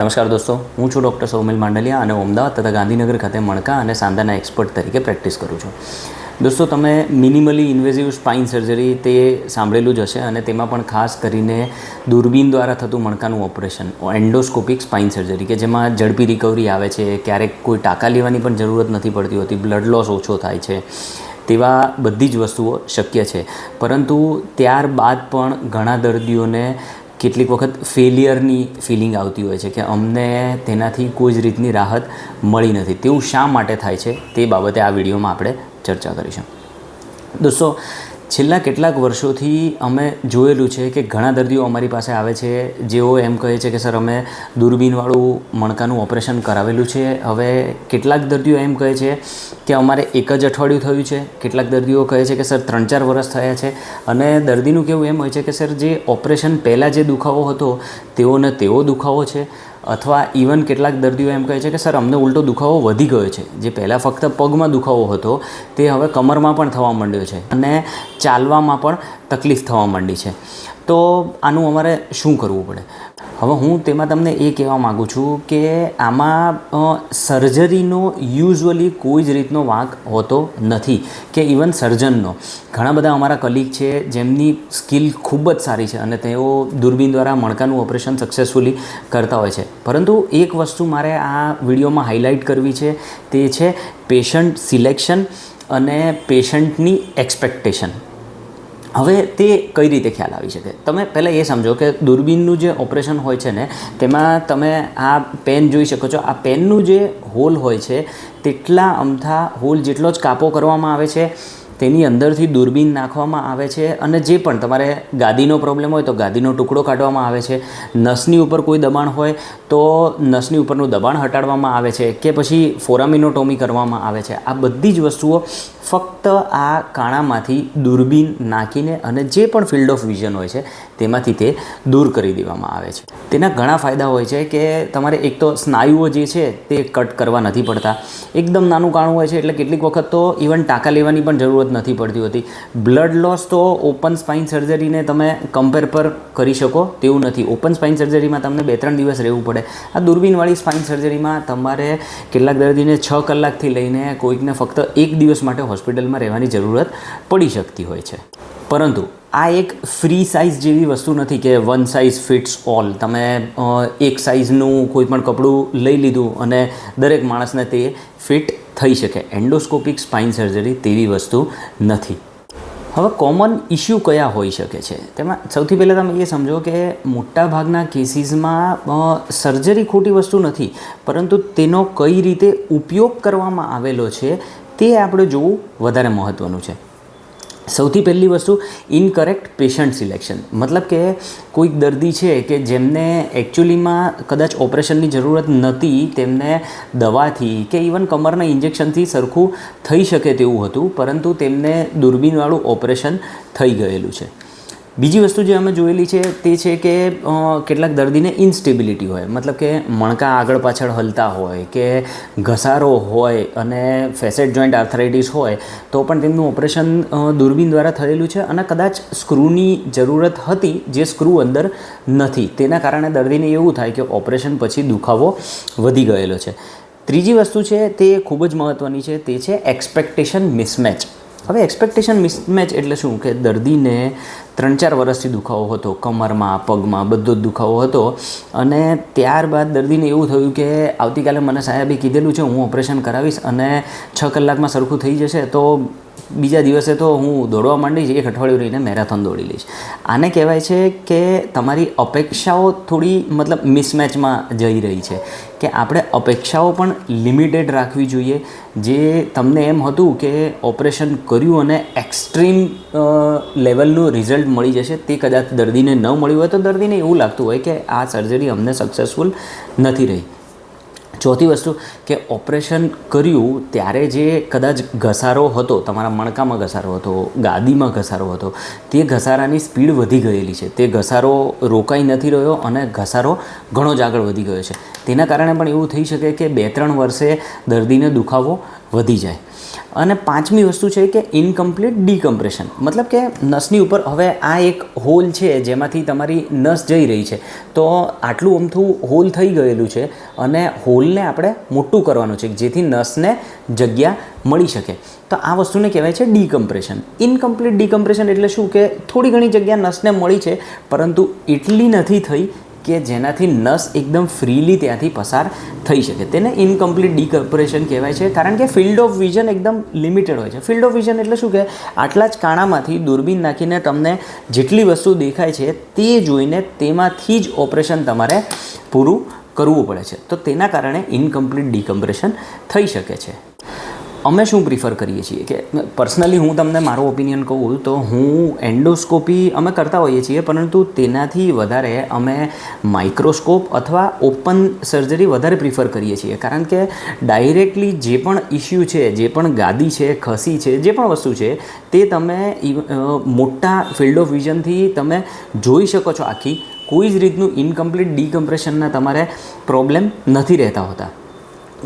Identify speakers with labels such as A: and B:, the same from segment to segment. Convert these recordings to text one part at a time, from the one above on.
A: નમસ્કાર દોસ્તો, હું છું ડૉક્ટર સૌમિલ માંડલિયા અને અમદાવાદ તથા ગાંધીનગર ખાતે મણકા અને સાંધાના એક્સપર્ટ તરીકે પ્રેક્ટિસ કરું છું. દોસ્તો, તમે મિનિમલી ઇન્વેઝિવ સ્પાઇન સર્જરી તે સાંભળેલું જ હશે અને તેમાં પણ ખાસ કરીને દૂરબીન દ્વારા થતું મણકાનું ઓપરેશન, એન્ડોસ્કોપિક સ્પાઇન સર્જરી, કે જેમાં ઝડપી રિકવરી આવે છે, ક્યારેક કોઈ ટાંકા લેવાની પણ જરૂરત નથી પડતી હોતી, બ્લડ લોસ ઓછો થાય છે, તેવા બધી જ વસ્તુઓ શક્ય છે. પરંતુ ત્યારબાદ પણ ઘણા દર્દીઓને કેટલીક વખત ફેલિયરની ફિલિંગ આવતી હોય છે કે અમને તેનાથી કોઈ જ રીતની રાહત મળી નથી. તેવું શા માટે થાય છે તે બાબતે આ વિડીયોમાં આપણે ચર્ચા કરીશું. દોસ્તો છેલ્લા કેટલાક વર્ષોથી અમે જોયેલું છે કે ઘણા દર્દીઓ અમારી પાસે આવે છે. જેઓ એમ કહે છે કે, સર, અમે દૂરબીનવાળું મણકાનું ઓપરેશન કરાવેલું છે. હવે કેટલાક દર્દીઓ એમ કહે છે કે, અમારે એક જ અઠવાડિયું થયું છે. કેટલાક દર્દીઓ કહે છે કે, સર ત્રણ ચાર વર્ષ થયા છે. અને દર્દીનું કેવું એમ હોય છે કે, સર, જે ઓપરેશન પહેલાં જે દુખાવો હતો, તેઓને તેવો દુખાવો છે. અથવા ઇવન કેટલાક દર્દીઓ એમ કહે છે કે, સર, અમને ઉલટો દુખાવો વધી ગયો છે. જે પહેલાં ફક્ત પગમાં દુખાવો હતો, તે હવે કમરમાં પણ થવા માંડ્યો છે અને ચાલવામાં પણ તકલીફ થવા માંડી છે. તો આનું અમારે શું કરવું પડે? હવે હું તેમાં તમને એ કહેવા માગું છું કે આમાં સર્જરીનો યુઝ્યુઅલી કોઈ જ રીતનો વાંક હોતો નથી કે ઇવન સર્જનનો. ઘણા બધા અમારા કલીગ છે જેમની સ્કિલ ખૂબ જ સારી છે અને તેઓ દૂરબીન દ્વારા મણકાનું ઓપરેશન સક્સેસફુલી કરતા હોય છે. પરંતુ એક વસ્તુ મારે આ વિડીયોમાં હાઇલાઇટ કરવી છે તે છે પેશન્ટ સિલેક્શન અને પેશન્ટની એક્સપેક્ટેશન હવે તે કઈ રીતે ખ્યાલ આવી શકે? તમે પહેલાં એ સમજો કે દૂરબીનનું જે ઓપરેશન હોય છે ને, તેમાં તમે આ પેન જોઈ શકો છો. આ પેનનું જે હોલ હોય છે, તેટલા અમથા હોલ જેટલો જ કાપો કરવામાં આવે છે. તેની અંદરથી દૂરબીન નાખવામાં આવે છે અને જે પણ તમારે ગાદીનો પ્રોબ્લેમ હોય તો ગાદીનો ટુકડો કાઢવામાં આવે છે. નસની ઉપર કોઈ દબાણ હોય તો નસની ઉપરનું દબાણ હટાડવામાં આવે છે કે પછી ફોરામિનોટોમી કરવામાં આવે છે. આ બધી જ વસ્તુઓ ફક્ત આ કાણામાંથી દૂરબીન નાખીને અને જે પણ ફિલ્ડ ઓફ વિઝન હોય છે તેમાંથી તે દૂર કરી દેવામાં આવે છે. તેના ઘણા ફાયદા હોય છે કે તમારે એક તો સ્નાયુઓ જે છે તે કટ કરવા નથી પડતા. એકદમ નાનું કાણું હોય છે એટલે કેટલીક વખત તો ઇવન ટાંકા લેવાની પણ જરૂરત નથી પડતી હોતી. બ્લડ લોસ તો ઓપન સ્પાઇન સર્જરીને તમે કમ્પેર પર કરી શકો, તેવું નથી. ઓપન સ્પાઇન સર્જરીમાં તમને બે ત્રણ દિવસ રહેવું પડે. આ દૂરબીનવાળી સ્પાઇન સર્જરીમાં તમારે કેટલાક દર્દીને છ કલાકથી લઈને કોઈકને ફક્ત એક દિવસ માટે હોસ્પિટલમાં રહેવાની જરૂરત પડી શકતી હોય છે. પરંતુ આ એક ફ્રી સાઇઝ જેવી વસ્તુ નથી કે વન સાઇઝ ફિટ્સ ઓલ તમે એક સાઇઝનું કોઈ પણ કપડું લઈ લીધું અને દરેક માણસને તે ફિટ થઈ શકે. એન્ડોસ્કોપિક સ્પાઇન સર્જરી તેવી વસ્તુ નથી. હવે કોમન ઇશ્યુ કયા હોઈ શકે છે? તેમાં સૌથી પહેલાં તમે એ સમજો કે મોટાભાગના કેસીસમાં સર્જરી ખોટી વસ્તુ નથી, પરંતુ તેનો કઈ રીતે ઉપયોગ કરવામાં આવેલો છે તે આપણે જોવું વધારે મહત્ત્વનું છે. સૌથી પહેલી વસ્તુ ઇનકરેક્ટ પેશન્ટ સિલેક્શન મતલબ કે કોઈક દર્દી છે કે જેમને એકચ્યુઅલીમાં કદાચ ઓપરેશનની જરૂરત નથી, તેમને દવાથી કે ઇવન કમરના ઇન્જેક્શનથી સરખું થઈ શકે તેવું હતું, પરંતુ તેમને દૂરબીનવાળું ઓપરેશન થઈ ગયેલું છે. બીજી વસ્તુ જે અમે જોયેલી છે તે છે કે કેટલાક દર્દીને ઇન્સ્ટેબિલિટી હોય. મતલબ કે મણકા આગળ પાછળ હલતા હોય કે ઘસારો હોય અને ફેસેટ જોઈન્ટ આર્થરાઇટિસ હોય, તો પણ તેમનું ઓપરેશન દૂરબીન દ્વારા થયેલું છે અને કદાચ સ્ક્રૂની જરૂરત હતી જે સ્ક્રૂ અંદર નથી. તેના કારણે દર્દીને એવું થાય કે ઓપરેશન પછી દુખાવો વધી ગયેલો છે. ત્રીજી વસ્તુ છે તે ખૂબ જ મહત્ત્વની છે, તે છે એક્સપેક્ટેશન મિસમેચ હવે એક્સપેક્ટેશન મિસમેચ એટલે શું? કે દર્દીને ત્રણ ચાર વર્ષથી દુખાવો હતો, કમરમાં, પગમાં બધો જ દુખાવો હતો અને ત્યારબાદ દર્દીને એવું થયું કે આવતીકાલે મને સાહેબે કીધેલું છે, હું ઓપરેશન કરાવીશ અને છ કલાકમાં સરખું થઈ જશે, તો બીજા દિવસે તો હું દોડવા માંડીશ એક અઠવાડિયું રહીને મેરેથોન દોડી લઈશ. આને કહેવાય છે કે તમારી અપેક્ષાઓ થોડી મતલબ મિસમેચમાં જઈ રહી છે. કે આપણે અપેક્ષાઓ પણ લિમિટેડ રાખવી જોઈએ. જે તમને એમ હતું કે ઓપરેશન કર્યું અને એક્સ્ટ્રીમ લેવલનું રિઝલ્ટ મળી જશે, તે કદાચ દર્દીને ન મળ્યું હોય તો દર્દીને એવું લાગતું હોય કે આ સર્જરી અમને સક્સેસફુલ નથી રહી. ચોથી વસ્તુ કે ઓપરેશન કર્યું ત્યારે જે કદાચ ઘસારો હતો, તમારા મણકામાં ઘસારો હતો, ગાદીમાં ઘસારો હતો, તે ઘસારાની સ્પીડ વધી ગયેલી છે. તે ઘસારો રોકાઈ નથી રહ્યો અને ઘસારો ઘણો જ આગળ વધી ગયો છે. તેના કારણે પણ એવું થઈ શકે કે બે ત્રણ વર્ષે દર્દીને દુખાવો વધી જાય. અને પાંચમી વસ્તુ છે કે ઇનકમ્પ્લીટ ડીકમ્પ્રેશન મતલબ કે નસની ઉપર હવે આ એક હોલ છે જેમાંથી તમારી નસ જઈ રહી છે. તો આટલું અમથું હોલ થઈ ગયેલું છે અને હોલને આપણે મોટું કરવાનું છે જેથી નસને જગ્યા મળી શકે. તો આ વસ્તુને કહેવાય છે ડીકમ્પ્રેશન ઇનકમ્પ્લીટ ડીકમ્પ્રેશન એટલે શું? કે થોડી ઘણી જગ્યા નસને મળી છે, પરંતુ એટલી નથી થઈ કે જેનાથી નસ એકદમ ફ્રીલી ત્યાંથી પસાર થઈ શકે. તેને ઇનકમ્પ્લીટ ડીકમ્પ્રેશન કહેવાય છે. કારણ કે ફિલ્ડ ઓફ વિઝન એકદમ લિમિટેડ હોય છે. ફિલ્ડ ઓફ વિઝન એટલે શું કે આટલા જ કાણામાંથી દૂરબીન નાખીને તમને જેટલી વસ્તુ દેખાય છે તે જોઈને તેમાંથી જ ઓપરેશન તમારે પૂરું કરવું પડે છે. તો તેના કારણે ઇનકમ્પ્લીટ ડીકમ્પ્રેશન થઈ શકે છે. અમે શું પ્રિફર કરીએ છીએ? કે પર્સનલી હું તમને મારો ઓપિનિયન કહું તો હું એન્ડોસ્કોપી અમે કરતા હોઈએ છીએ, પરંતુ તેનાથી વધારે અમે માઇક્રોસ્કોપ અથવા ઓપન સર્જરી વધારે પ્રિફર કરીએ છીએ. કારણ કે ડાયરેક્ટલી જે પણ ઇસ્યુ છે, જે પણ ગાદી છે, ખસી છે, જે પણ વસ્તુ છે, તે તમે મોટા ફિલ્ડ ઓફ વિઝનથી તમે જોઈ શકો છો. આખી કોઈ જ રીતનું ઇનકમ્પ્લીટ ડીકમ્પ્રેશનના તમારે પ્રોબ્લેમ નથી રહેતા હોતા.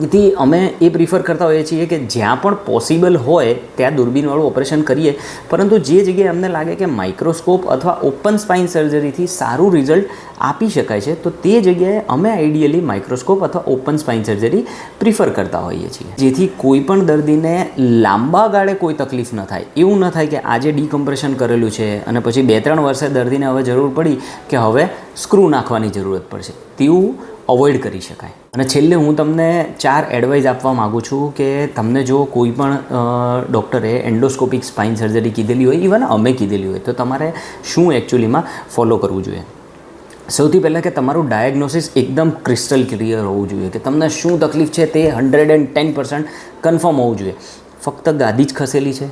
A: એથી અમે એ પ્રિફર કરતા હોઈએ છીએ કે જ્યાં પણ પોસિબલ હોય, ત્યાં દૂરબીનવાળું ઓપરેશન કરીએ. પરંતુ જે જગ્યાએ અમને લાગે કે માઇક્રોસ્કોપ અથવા ઓપન સ્પાઇન સર્જરીથી સારું રિઝલ્ટ આપી શકાય છે, તો તે જગ્યાએ અમે આઈડિયલી માઇક્રોસ્કોપ અથવા ઓપન સ્પાઇન સર્જરી પ્રિફર કરતા હોઈએ છીએ. જેથી કોઈ પણ દર્દીને લાંબા ગાળે કોઈ તકલીફ ન થાય. એવું ન થાય કે આજે ડીકમ્પ્રેશન કરેલું છે અને પછી બે ત્રણ વર્ષે દર્દીને હવે જરૂર પડી કે હવે સ્ક્રૂ નાખવાની જરૂરત પડશે. તેવું અવોઇડ કરી શકાય. અને છેલ્લે હું તમને ચાર એડવાઇસ આપવા માગું છું કે તમને જો કોઈ પણ ડૉક્ટરે એન્ડોસ્કોપિક સ્પાઇન સર્જરી કીધેલી હોય ઇવન અમે કીધેલી હોય, તો તમારે શું એકચ્યુઅલીમાં ફોલો કરવું જોઈએ? સૌથી પહેલાં કે તમારું ડાયગ્નોસિસ એકદમ ક્રિસ્ટલ ક્લિયર હોવું જોઈએ, કે તમને શું તકલીફ છે તે hundred and ten percent confirm હોવું જોઈએ. ફક્ત ગાદી જ ખસેલી છે,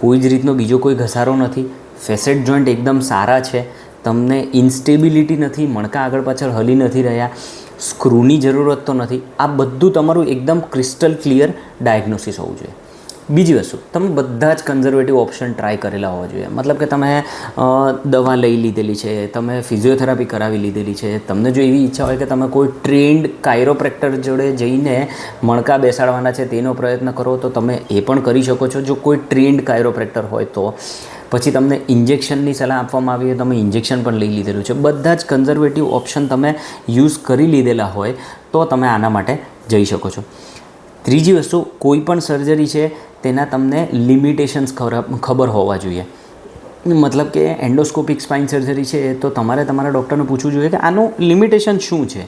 A: કોઈ જ રીતનો બીજો કોઈ ઘસારો નથી ફેસેટ જોઈન્ટ એકદમ સારા છે તમને ઇન્સ્ટેબિલિટી નથી, મણકા આગળ પાછળ હલી નથી રહ્યા સ્ક્રૂની જરૂરત તો નથી. આ બધું તમારું એકદમ ક્રિસ્ટલ ક્લિયર ડાયગ્નોસિસ હોવું જોઈએ. બીજી વસ્તુ, તમે બધા જ કન્ઝર્વેટિવ ઓપ્શન ટ્રાય કરેલા હોવા જોઈએ. મતલબ કે તમે દવા લઈ લીધેલી છે, તમે ફિઝિયોથેરાપી કરાવી લીધેલી છે, તમને જો એવી ઈચ્છા હોય કે તમે કોઈ ટ્રેન્ડ કાયરોપ્રેક્ટર જોડે જઈને મણકા બેસાડવાના છે, તેનો પ્રયત્ન કરો, તો તમે એ પણ કરી શકો છો. જો કોઈ ટ્રેન્ડ કાયરોપ્રેક્ટર હોય તો પછી તમને ઇન્જેક્શનની સલાહ આપવામાં આવી હોય, તમે ઇન્જેક્શન પણ લઈ લીધેલું છે. બધા જ કન્ઝર્વેટિવ ઓપ્શન તમે યુઝ કરી લીધેલા હોય તો તમે આના માટે જઈ શકો છો. ત્રીજી વસ્તુ, કોઈ પણ સર્જરી છે, તેના તમને લિમિટેશન્સ ખબર હોવા જોઈએ. મતલબ કે એન્ડોસ્કોપિક સ્પાઇન સર્જરી છે તો તમારે તમારા ડૉક્ટરને પૂછવું જોઈએ કે આનું લિમિટેશન શું છે?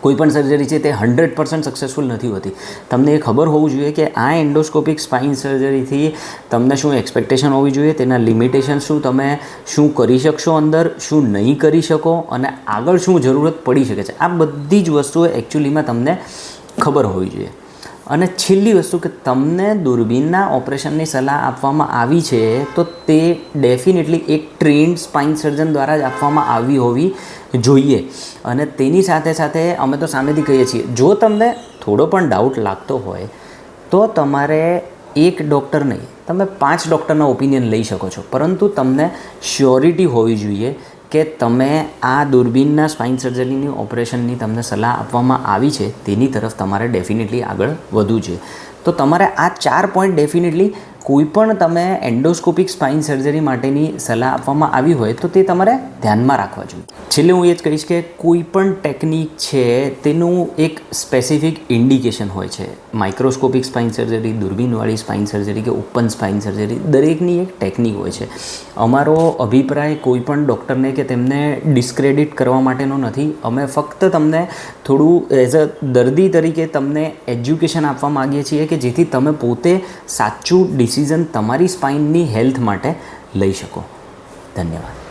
A: કોઈ પણ સર્જરી છે તે હંડ્રેડ પર્સન્ટ સક્સેસફુલ નથી હોતી. તમને એ ખબર હોવું જોઈએ કે આ એન્ડોસ્કોપિક સ્પાઇન સર્જરીથી તમને શું એક્સપેક્ટેશન હોવી જોઈએ? તેના લિમિટેશન શું? તમે શું કરી શકશો અંદર? શું નહીં કરી શકો? અને આગળ શું જરૂરત પડી શકે છે? આ બધી જ વસ્તુઓ એકચ્યુઅલીમાં તમને ખબર હોવી જોઈએ. અને છેલ્લી વસ્તુ કે તમને દૂરબીનના ઓપરેશનની સલાહ આપવામાં આવી છે, તો તે ડેફિનેટલી એક ટ્રેન્ડ સ્પાઇન સર્જન દ્વારા જ આપવામાં આવી હોવી જોઈએ. અને તેની સાથે સાથે અમે તો સામેથી કહીએ છીએ, જો તમને થોડો પણ ડાઉટ લાગતો હોય, તો તમારે એક ડૉક્ટર નહીં તમે પાંચ ડૉક્ટરના ઓપિનિયન લઈ શકો છો. પરંતુ તમને શ્યોરિટી હોવી જોઈએ કે તમે આ દૂરબીનના સ્પાઇન સર્જરીની ઓપરેશનની તમને સલાહ આપવામાં આવી છે, તેની તરફ તમારે ડેફિનેટલી આગળ વધવું છે. તો તમારે આ ચાર પોઈન્ટ ડેફિનેટલી કોઈ પણ તમે એન્ડોસ્કોપિક સ્પાઇન સર્જરી માટેની સલાહ આપવામાં આવી હોય તો તે તમારે ધ્યાનમાં રાખવા જોઈએ. છેલ્લે હું એ જ કહીશ કે કોઈ પણ ટેકનિક છે તેનું એક સ્પેસિફિક ઇન્ડિકેશન હોય છે. માઇક્રોસ્કોપિક સ્પાઇન સર્જરી, દૂરબીનવાળી સ્પાઇન સર્જરી કે ઓપન સ્પાઇન સર્જરી, દરેકની એક ટેકનિક હોય છે. અમારો અભિપ્રાય કોઈ પણ ડૉક્ટરને કે તેમને ડિસ્ક્રેડિટ કરવા માટેનો નથી. અમે ફક્ત તમને થોડું એઝ અ દર્દી તરીકે તમને એજ્યુકેશન આપવા માગીએ છીએ કે જેથી તમે પોતે સાચું ડિસિઝન તમારી સ્પાઇનની હેલ્થ માટે લઈ શકો. ધન્યવાદ.